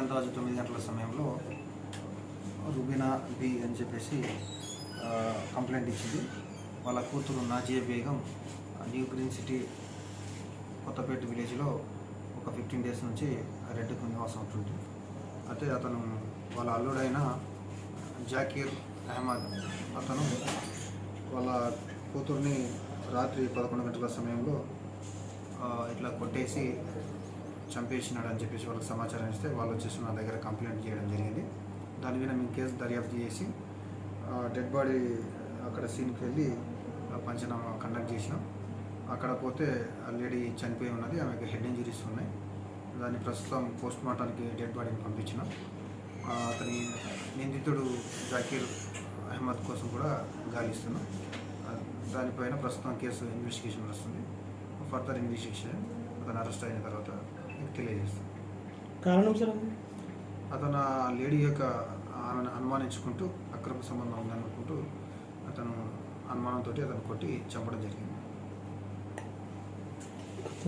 అందాజు తొమ్మిది గంటల సమయంలో రుబినా బి అని చెప్పేసి కంప్లైంట్ ఇచ్చింది. వాళ్ళ కూతురు Nazia Begum new green city Kothapeta విలేజ్లో ఒక ఫిఫ్టీన్ డేస్ నుంచి రెడ్కు నివాసం ఉంటుంది. అయితే అతను వాళ్ళ అల్లుడైన జాకీర్ అహ్మద్ అతను వాళ్ళ కూతుర్ని రాత్రి పదకొండు గంటల సమయంలో ఇట్లా కొట్టేసి చంపేసినాడు అని చెప్పేసి వాళ్ళకి సమాచారం ఇస్తే వాళ్ళు వచ్చేసి నా దగ్గర కంప్లైంట్ చేయడం జరిగింది. దాని మీద మేము కేసు దర్యాప్తు చేసి డెడ్ బాడీ అక్కడ సీన్కి వెళ్ళి పంచనామా కండక్ట్ చేసినాం. అక్కడ పోతే ఆల్రెడీ లేడీ చనిపోయి ఉన్నది ఆమెకు హెడ్ ఇంజరీస్ ఉన్నాయి. దాన్ని ప్రస్తుతం పోస్ట్ మార్టానికి డెడ్ బాడీని పంపించినాం. అతని నిందితుడు జాకీర్ అహ్మద్ కోసం కూడా గాలిస్తున్నాం దానిపైన ప్రస్తుతం కేసు ఇన్వెస్టిగేషన్ వస్తుంది ఫర్దర్ ఇన్వెస్టిగేషన్ అతను అరెస్ట్ అయిన తర్వాత మీకు తెలియజేస్తాం కారణం సార్? అతను ఆ లేడీ యొక్క అనుమానించుకుంటూ అక్రమ సంబంధం ఉందనుకుంటూ అతను అనుమానంతో అతను కొట్టి చంపడం జరిగింది